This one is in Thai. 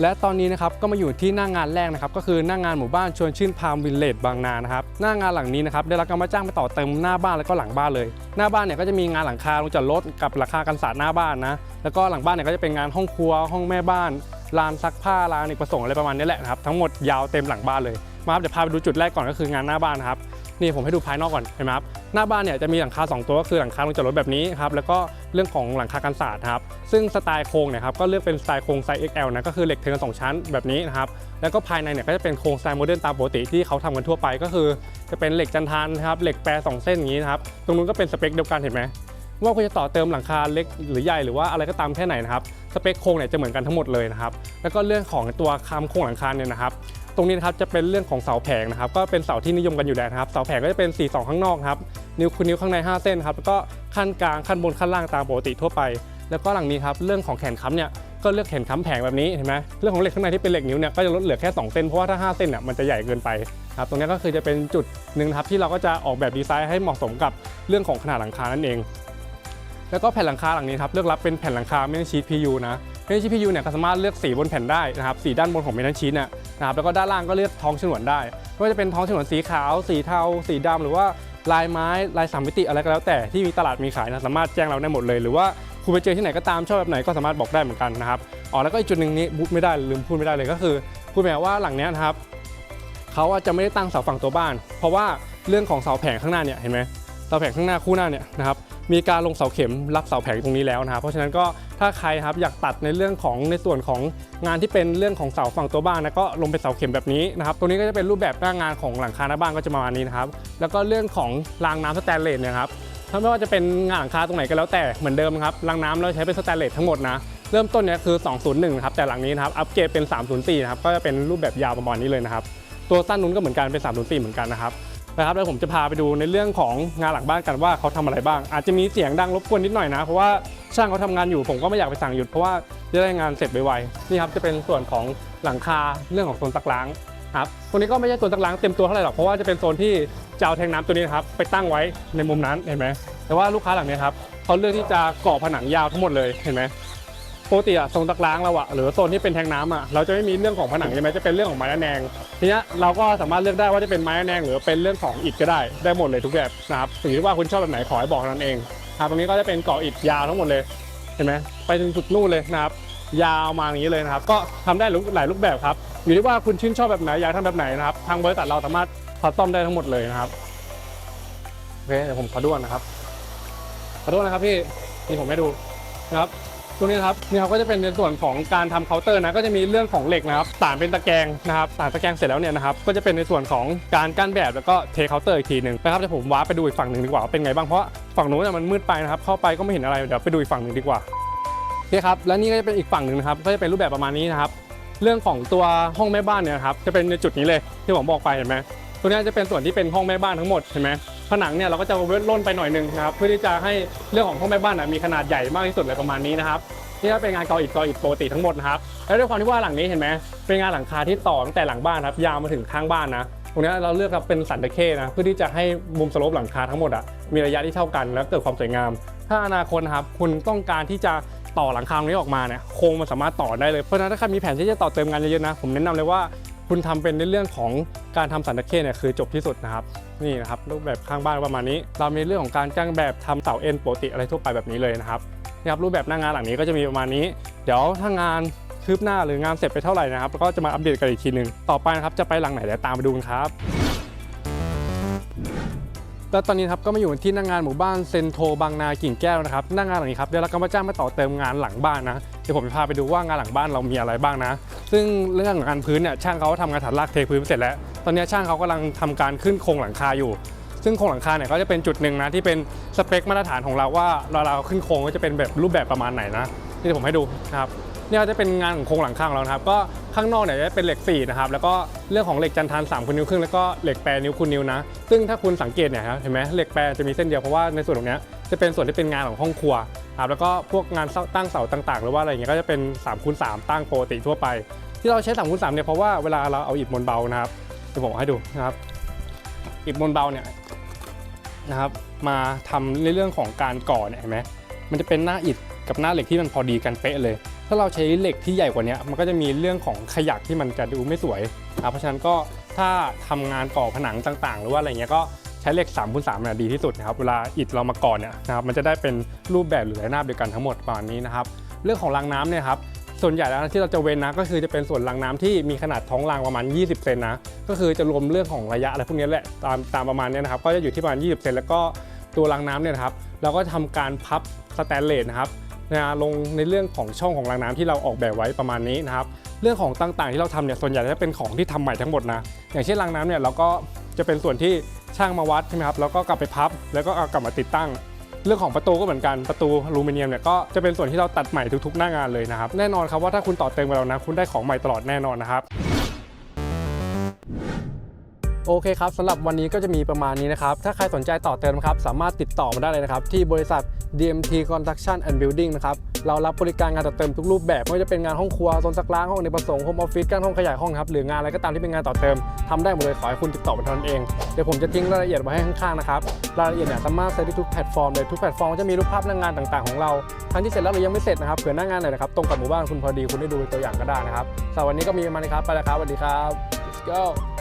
และตอนนี้นะครับก็มาอยู่ที่หน้างงานแรกนะครับก็คือหน้างงานหมู่บ้านชวนชื่นพามวิลเลจบางนานะครับหน้างานหลังนี้นะครับได้รับการมาจ้างไปต่อเติมหน้าบ้านแล้วก็หลังบ้านเลย หน้าบ้านเนี่ยก็จะมีงานหลังคาลงจอดรถกับราคากันศาสตร์หน้าบ้านนะแล้วก็หลังบ้านเนี่ยก็จะเป็นงานห้องครัว ห้องแม่บ้านลานซักผ้าลานอเนกประสงค์อะไรประมาณนี้แหละนะครับทั้งหมดยาวเต็มหลังบ้านเลยมาครับเดี๋ยวพาไปดูจุดแรกก่อนก็คืองานหน้าบ้านนะครับ นี่ผมให้ดูภายนอกก่อนเห็นไหมครับหน้าบ้านเนี่ยจะมีหลังคาสองตัวก็คือหลังคาลงจอดรถแบบนี้ครับแล้วก็เรื่องของหลังคากันศาสตร์ครับซึ่งสไตล์โครงเนี่ยครับก็เลือกเป็นสไตล์โครงไซส์ XL นะก็คือเหล็กเทิงสองชั้นแบบนี้นะครับแล้วก็ภายในเนี่ยก็จะเป็นโครงสไตล์โมเดิร์นตามปกติที่เขาทำกันทั่วไปก็คือ จะเป็นเหล็กจันทานครับเหล็กแปรสองเส้นอย่างนี้นะครับตรงนู้นก็เป็นสเปคเดียวกันเห็นไหมว่าคุณจะต่อเติมหลังคาเล็กหรือใหญ่หรือว่าอะไรก็ตามแค่ไหนนะครับสเปคโครงเนี่ยจะเหมือนกันทั้งหมดเลยนะครับแล้วก็เรื่องของตัวคำโครงหลังคาเนี่ยนะครับ ตรงนี้นะครับจะเป็นเรื่องของเสาแผงนะครับก็เป็นเสาที่นิยมกันอยู่แล้วนะครับเสาแผงก็จะเป็น 4 2 ข้างนอกครับนิ้วคุณนิ้วข้างใน 5 เส้นครับแล้วก็ขั้นกลางขั้นบนขั้นล่างตามปกติทั่วไป แล้วก็หลังนี้ครับเรื่องของแขนค้ำเนี่ยก็เลือกแขนค้ำแผงแบบนี้เห็นไหมเรื่องของเหล็กข้างในที่เป็นเหล็กนิ้วเนี่ยก็จะลดเหลือแค่2เส้นเพราะว่าถ้า5เส้นเนี่ยมันจะใหญ่เกินไปครับตรงนี้ก็คือจะเป็นจุดหนึ่งครับที่เราก็จะออกแบบดีไซน์ให้เหมาะสมกับเรื่องของขนาดหลังคานั่นเอง แล้วก็แผ่นหลังคาหลังนี้ครับเลือกรับเป็นแผ่นหลังคาเมทัลชีท PU นะเมทัลชีท PU เนี่ยก็สามารถเลือกสีบนแผ่นได้นะครับสีด้านบนของเมทัลชีทเนี่ย นะครับแล้วก็ด้านล่างก็เลือกท้องฉนวนได้ไม่ว่าจะเป็นท้องฉนวนสีขาว สีเทา สีดำหรือว่าลายไม้ลายสามมิติอะไรก็แล้วแต่ที่มีตลาดมีขายนะสามารถแจ้งเราได้หมดเลย หรือว่าคุณไปเจอที่ไหนก็ตามชอบแบบไหนก็สามารถบอกได้เหมือนกันนะครับอ๋อแล้วก็อีกจุดหนึ่งนี้พูดไม่ได้ลืมพูดไม่ได้เลยก็คือพูดแบบว่าหลังเนี้ยนะครับเขาอาจจะไม่ได้ตั้งเสาฝั่งตัวบ้าน เพราะว่าเรื่องของเสาแผงข้างหน้าเนี่ยเห็นไหมเสาแผงข้างหน้าคู่หน้าเนี่ยนะครับ มีการลงเสาเข็มรับเสาแผงตรงนี้แล้วนะครับ เพราะฉะนั้นก็ถ้าใครครับอยากตัดในเรื่องของในส่วนของงานที่เป็นเรื่องของเสาฝั่งตัวบ้านนะก็ลงเป็นเสาเข็มแบบนี้นะครับตรงนี้ก็จะเป็นรูปแบบหน้างานของหลังคาหน้าบ้านก็จะประมาณนี้นะครับแล้วก็เรื่องของรางน้ำสแตนเลสเนี่ยครับถ้าไม่ว่าจะเป็นงานหลังคาตรงไหนก็แล้วแต่เหมือนเดิมครับรางน้ำเราใช้เป็นสแตนเลสทั้งหมดนะเริ่มต้นเนี่ยคือ 201ครับแต่หลังนี้นะครับอัปเกรดเป็น 304นะครับก็จะเป็นรูปแบบยาวประมาณนี้เลยนะครับตัวสั้นนู้นก็เหมือนกันเป็น 304 เหมือนกันนะครับ นะครับแล้วผมจะพาไปดูในเรื่องของงานหลังบ้านกันว่าเขาทำอะไรบ้าง อาจจะมีเสียงดังรบกวนนิดหน่อยนะ เพราะว่าช่างเขาทำงานอยู่ผมก็ไม่อยากไปสั่งหยุดเพราะว่าจะได้งานเสร็จไวๆนี่ครับจะเป็นส่วนของหลังคาเรื่องของโซนตักล้างครับตรงนี้ก็ไม่ใช่โซนตักล้างเต็มตัวเท่าไหร่หรอกเพราะว่าจะเป็นโซนที่จะเอาแทงน้ำตัวนี้นครับไปตั้งไว้ในมุมนั้นเห็นไหมแต่ว่าลูกค้าหลังนี้ครับเขาเลือกที่จะก่อผนังยาวทั้งหมดเลยเห็นไหมปกติอะโซนตักล้างเราอะหรือโซนที่เป็นแทงน้ำอะเราจะไม่มีเรื่องของผนังใช่ไหมจะเป็นเรื่องของไม้ระแนง ทีนี้เราก็สามารถเลือกได้ว่าจะเป็นไม้แนงหรือเป็นเรื่องของอิฐก็ได้ได้หมดเลยทุกแบบนะครับถึงที่ว่าคุณชอบแบบไหนขอให้บอกนั้นเองครับตรงนี้ก็จะเป็นก่ออิฐยาวทั้งหมดเลยเห็นไหมไปถึงจุดนู่นเลยนะครับยาวมาอย่างนี้เลยนะครับ ก็ทำได้หลายรูปแบบครับ อยู่ที่ว่าคุณชื่นชอบแบบไหนอยากทำแบบไหนนะครับ ทางบริษัทเราสามารถพอซ่อมได้ทั้งหมดเลยนะครับโอเคเดี๋ยวผมขอดูก่อนนะครับขอดูนะครับพี่นี่ผมให้ดูนะครับ ตรงนี้นะครับนี่ครับก็จะเป็นในส่วนของการทำเคาน์เตอร์นะก็จะมีเรื่องของเหล็กนะครับสานเป็นตะแกรงนะครับสานตะแกรงเสร็จแล้วเนี่ยนะครับก็จะเป็นในส่วนของการกั้นแบบแล้วก็เทเคาน์เตอร์อีกทีหนึ่งนะครับเดี๋ยวผมว้าไปดูอีกฝั่งหนึ่งดีกว่าเป็นไงบ้างเพราะฝั่งนู้นเนยมันมืดไปนะครับเข้าไปก็ไม่เห็นอะไรเดี๋ยวไปดูอีกฝั่งหนึ่งดีกว่าโอเคครับและนี่ก็จะเป็นอีกฝั่งหนึ่งนะครับก็จะเป็นรูปแบบประมาณนี้นะครับเรื่องของตัวห้องแม่บ้านเนี่ยนะครับจะเป็นในจุดนี้เลยที่ผมบอกไปเห็นไหมตัวนี้จะเป็นส่วนที่เป็นห้องแม่บ้านทั้งหมดเห็นไหม ผนังเนี่ยเราก็จะเว้นล่นไปหน่อยหนึ่งนะครับเพื่อที่จะให้เรื่องของห้องแม่บ้านนะมีขนาดใหญ่มากที่สุดเลยประมาณนี้นะครับนี่ก็เป็นงานกออิฐกออิฐปกติทั้งหมดนะครับแล้วด้วยความที่ว่าหลังนี้เห็นไหมเป็นงานหลังคาที่ต่อตั้งแต่หลังบ้านครับยาวมาถึงข้างบ้านนะตรงนี้เราเลือกครับเป็นสันตะเข้นะเพื่อที่จะให้มุมสโลปหลังคาทั้งหมดอะมีระยะที่เท่ากันแล้วเกิดความสวยงาม ถ้าอนาคตครับคุณต้องการที่จะต่อหลังคาตรงนี้ออกมาเนี่ยโครงมันสามารถต่อได้เลยเพราะฉะนั้นถ้าใครมีแผนที่จะต่อเติมงานเยอะๆนะผมแนะนำเลยว่า คุณทำเป็นในเรื่องของการทำสันตะเข้เนี่ยคือจบที่สุดนะครับนี่นะครับรูปแบบข้างบ้านประมาณนี้ เรามีเรื่องของการจ้างแบบทำเสาเอ็นปกติอะไรทั่วไปแบบนี้เลยนะครับนี่ครับรูปแบบหน้างานหลังนี้ก็จะมีประมาณนี้ เดี๋ยวถ้างานคืบหน้าหรืองานเสร็จไปเท่าไหร่นะครับก็จะมาอัปเดตกันอีกทีหนึ่งต่อไปนะครับจะไปหลังไหนเดี๋ยวตามไปดูกันครับ แล้วตอนนี้ครับก็มาอยู่ที่หน้างงานหมู่บ้านเซนโทบางนากิ่งแก้วนะครับหน้างงานหลังนี้ครับเดี๋ยวเราก็มาจ้างมาต่อเติมงานหลังบ้านนะเดี๋ยวผมจะพาไปดูว่างานหลังบ้านเรามีอะไรบ้างนะ ซึ่งเรื่องของงานพื้นเนี่ยช่างเขาทำงานฐานรากเทพื้นเสร็จแล้ว ตอนนี้ช่างเขากำลังทำการขึ้นโครงหลังคาอยู่ ซึ่งโครงหลังคาเนี่ยก็จะเป็นจุดหนึ่งนะที่เป็นสเปคมาตรฐานของเราว่าเราเราขึ้นโครงก็จะเป็นแบบรูปแบบประมาณไหนนะที่ผมให้ดูนะครับ เนี่ยจะเป็นงานของโครงหลังคาของเรานะครับ ก็ข้างนอกเนี่ยจะเป็นเหล็กสี่นะครับ แล้วก็เรื่องของเหล็กจันทาน3คูณนิ้วครึ่ง แล้วก็เหล็กแปรนิ้วคูณนิ้วนะ ซึ่งถ้าคุณสังเกตเนี่ยครับ เห็นไหมเหล็กแปรจะมีเส้นเดียว เพราะว่าในส่วนตรงเนี้ยจะเป็นส่วนที่เป็นงานของห้องครัวครับ แล้วก็พวกงานตั้งเสาต่าง ๆ หรือว่าอะไรอย่างเงี้ย ก็จะเป็น3คูณ3ตั้งปกติทั่วไป ที่เราใช้3คูณ3เนี่ย เพราะว่าเวลาเราเอาอิฐมวลเบานะครับเดี๋ยวผมเอให้ดูนะครับ อิฐมวลเบาเนี่ยนะครับ มาทำในเรื่องของการก่อเนี่ยเห็นไหมมันจะเป็นหน้าอิฐกับหน้าเหล็กที่มันพอดีกันเป๊ะเลย ถ้าเราใช้เหล็กที่ใหญ่กว่านี้มันก็จะมีเรื่องของขยักที่มันจะดูไม่สวยนะเพราะฉะนั้นก็ถ้าทำงานก่อผนังต่างๆ หรือว่าอะไรเงี้ยก็ใช้เหล็ก3ามคูณสามเนี่ยดีที่สุดนะครับเวลาอิฐเรามาก่อเนี่ยนะครับมันจะได้เป็นรูปแบบหรือระนาบเดียวกันทั้งหมดประมาณนี้นะครับ เรื่องของรางน้ำเนี่ยครับส่วนใหญ่แล้วที่เราจะเว้นนะก็คือจะเป็นส่วนรางน้ำที่มีขนาดท้องรางประมาณ 20 เซนนะก็คือจะรวมเรื่องของระยะอะไรพวกนี้แหละตามตามประมาณเนี้ยนะครับก็จะอยู่ที่ประมาณ 20 เซนแล้วก็ตัวรางน้ำเนี่ยนะครับเราก็ทำการพับสแตนเลสนะครับ นะลงในเรื่องของช่องของรางน้ำที่เราออกแบบไว้ประมาณนี้นะครับเรื่องของต่างๆ ที่เราทำเนี่ยส่วนใหญ่จะเป็นของที่ทำใหม่ทั้งหมดนะอย่างเช่นรางน้ำเนี่ยเราก็จะเป็นส่วนที่ช่างมาวัดใช่ไหมครับแล้วก็กลับไปพับ แล้วก็เอากลับมาติดตั้ง เรื่องของประตูก็เหมือนกันประตูอลูมิเนียมเนี่ยก็จะเป็นส่วนที่เราตัดใหม่ทุกๆ หน้างานเลยนะครับแน่นอนครับว่าถ้าคุณต่อเติมกับเรานะคุณได้ของใหม่ตลอดแน่นอนนะครับ โอเคครับสำหรับวันนี้ก็จะมีประมาณนี้นะครับ ถ้าใครสนใจต่อเติมครับสามารถติดต่อมาได้เลยนะครับ ที่บริษัท DMT Construction and Building นะครับ เรารับบริการงานต่อเติมทุกรูปแบบไม่ว่าจะเป็นงานห้องครัวโซนซักล้างห้องในประสงค์โฮมออฟฟิศการห้องขยายห้องครับหรืองานอะไรก็ตามที่เป็นงานต่อเติมทำได้หมดเลยขอให้คุณติดต่อมาเท่านั้นเองเดี๋ยวผมจะทิ้งรายละเอียดไว้ให้ข้างๆนะครับรายละเอียดเนี่ยสามารถใช้ได้ทุกแพลตฟอร์มเลยทุกแพลตฟอร์มจะมีรูปภาพหน้างงานต่างๆของเราทั้งที่เสร็จแล้วหรือยังไม่เสร็จนะครับเผื่อหน้างานไหนนะครับตรงกับหมู่บ้านคุณพอดีคุณได้ดูตัวอย่างก็ได้นะครับสำหรับวันนี้ก็มีประมาณนี้ครับไปแล้วครับสวัสดีครับ let's go